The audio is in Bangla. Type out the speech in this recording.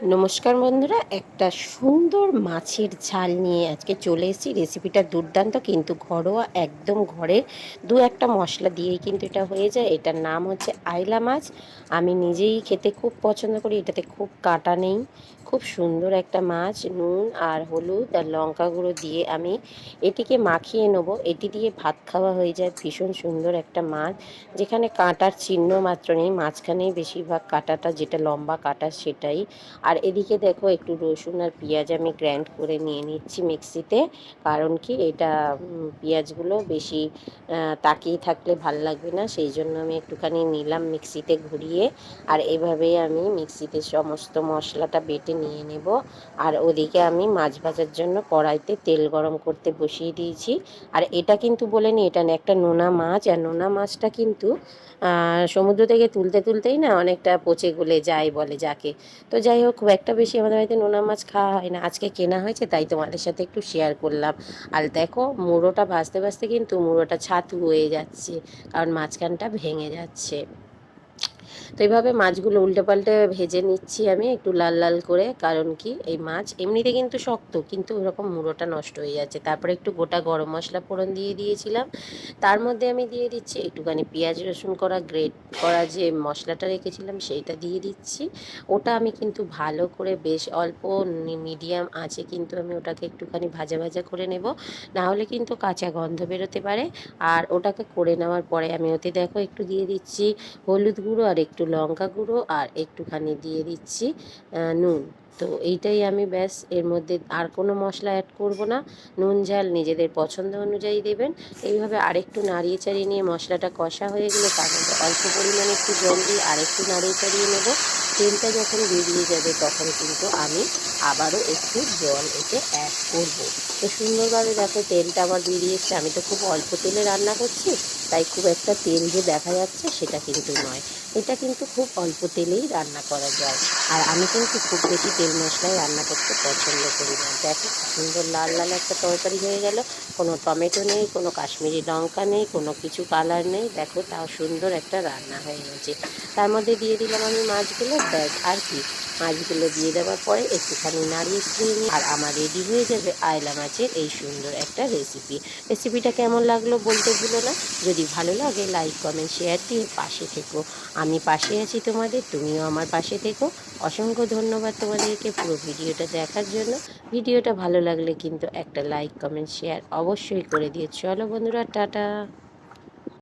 নমস্কার বন্ধুরা, একটা সুন্দর মাছের ঝাল নিয়ে আজকে চলে এসেছি। রেসিপিটা দুর্দান্ত, কিন্তু ঘরোয়া একদম ঘরে দু একটা মশলা দিয়েই কিন্তু এটা হয়ে যায়। এটার নাম হচ্ছে আইলা মাছ। আমি নিজেই খেতে খুব পছন্দ করি, এটাতে খুব কাটা নেই। খুব সুন্দর একটা মাছ, নুন আর হলুদ আর লঙ্কা গুঁড়ো দিয়ে আমি এটিকে মাখিয়ে নেব। এটি দিয়ে ভাত খাওয়া হয়ে যায়। ভীষণ সুন্দর একটা মাছ, যেখানে কাঁটার চিহ্ন মাত্র নেই। মাঝখানেই বেশিরভাগ কাঁটাটা, যেটা লম্বা কাটা, সেটাই। আর এদিকে দেখো একটু রসুন আর পেঁয়াজ আমি গ্র্যান্ড করে নিয়ে নিচ্ছি মিক্সিতে। কারণ কি এটা পেঁয়াজগুলো বেশি তাকিয়ে থাকলে ভালো লাগবে না। সেই জন্য আমি একটুখানি নিলাম মিক্সিতে ঘুরিয়ে। আর এভাবেই আমি মিক্সিতে সমস্ত মশলাটা বেটে নিয়ে নেব। আর ওদিকে আমি মাছ ভাজার জন্য কড়াইতে তেল গরম করতে বসিয়ে দিয়েছি। আর এটা কিন্তু বলে নি, এটা একটা নোনা মাছ। আর নোনা মাছটা কিন্তু সমুদ্র থেকে তুলতে তুলতেই না অনেকটা পচে গলে যায় বলে যাকে। তো যাই হোক খুব একটা বেশি আমাদের বাড়িতে নোনা মাছ খাওয়া হয় না। আজকে কেনা হয়েছে, তাই তোমাদের সাথে একটু শেয়ার করলাম। আর দেখো, মুড়োটা ভাজতে ভাজতে কিন্তু মুড়োটা ছাতু হয়ে যাচ্ছে, কারণ মাঝখানটা ভেঙে যাচ্ছে। তো এইভাবে মাছগুলো উল্টে পাল্টে ভেজে নিচ্ছি আমি একটু লাল লাল করে, কারণ কি এই মাছ এমনিতে কিন্তু শক্ত, কিন্তু ওরকম মুড়োটা নষ্ট হয়ে যাচ্ছে। তারপরে একটু গোটা গরম মশলা ফোড়ন দিয়ে দিয়েছিলাম। তার মধ্যে আমি দিয়ে দিচ্ছি একটুখানি পেঁয়াজ, রসুন করা, গ্রেট করা যে মশলাটা রেখেছিলাম সেইটা দিয়ে দিচ্ছি। ওটা আমি কিন্তু ভালো করে বেশ অল্প মিডিয়াম আছে কিন্তু আমি ওটাকে একটুখানি ভাজা ভাজা করে নেব। না হলে কিন্তু কাঁচা গন্ধ বেরোতে পারে। আর ওটাকে করে নেওয়ার পরে আমি ওতে দেখো একটু দিয়ে দিচ্ছি হলুদ গুঁড়ো আর একটু লঙ্কা গুঁড়ো আর একটুখানি দিয়ে দিচ্ছি নুন। তো এইটাই আমি ব্যাস, এর মধ্যে আর কোনো মশলা অ্যাড করব না। নুন, ঝাল নিজেদের পছন্দ অনুযায়ী দেবেন। এইভাবে আরেকটু নাড়িয়ে চাড়িয়ে নিয়ে মশলাটা কষা হয়ে গেলে তার মধ্যে অল্প পরিমাণে একটু জল দিয়ে আরেকটু নাড়িয়ে চাড়িয়ে নেব। তেলটা যখন বেরিয়ে যাবে তখন কিন্তু আমি আবারও একটু জল এতে অ্যাড করব। তো সুন্দরভাবে দেখো তেলটা আমার বেরিয়ে এসছে আমি তো খুব অল্প তেলে রান্না করছি, তাই খুব একটা তেল যে দেখা যাচ্ছে সেটা কিন্তু নয়। এটা কিন্তু খুব অল্প তেলেই রান্না করা যায়। আর আমি কিন্তু খুব বেশি তেল মশলায় রান্না করতে পছন্দ করি না। দেখো সুন্দর লাল লাল একটা তরকারি হয়ে গেল। কোনো টমেটো নেই, কোনো কাশ্মীরি লঙ্কা নেই, কোনো কিছু কালার নেই। দেখো তাও সুন্দর একটা রান্না হয়ে গেছে। তার মধ্যে দিয়ে দিলাম আমি মাছগুলো। ব্যাস, আর কি। মাছগুলো দিয়ে দেওয়ার পরে একটুখানি নাড়িয়ে ছড়িয়ে নিই আর আমার রেডি হয়ে যাবে আয়লা মাছের এই সুন্দর একটা রেসিপি রেসিপিটা কেমন লাগল বলতে ভুলো না। যদি ভালো লাগে লাইক কমেন্ট শেয়ার দিয়ে পাশে থেকো। আমি পাশে আছি তোমাদের, তুমিও আমার পাশে থেকো। অসংখ্য ধন্যবাদ তোমাদেরকে পুরো ভিডিওটা দেখার জন্য। ভিডিওটা ভালো লাগলে কিন্তু একটা লাইক কমেন্ট শেয়ার অবশ্যই করে দিয়ে চলো বন্ধুরা, টাটা!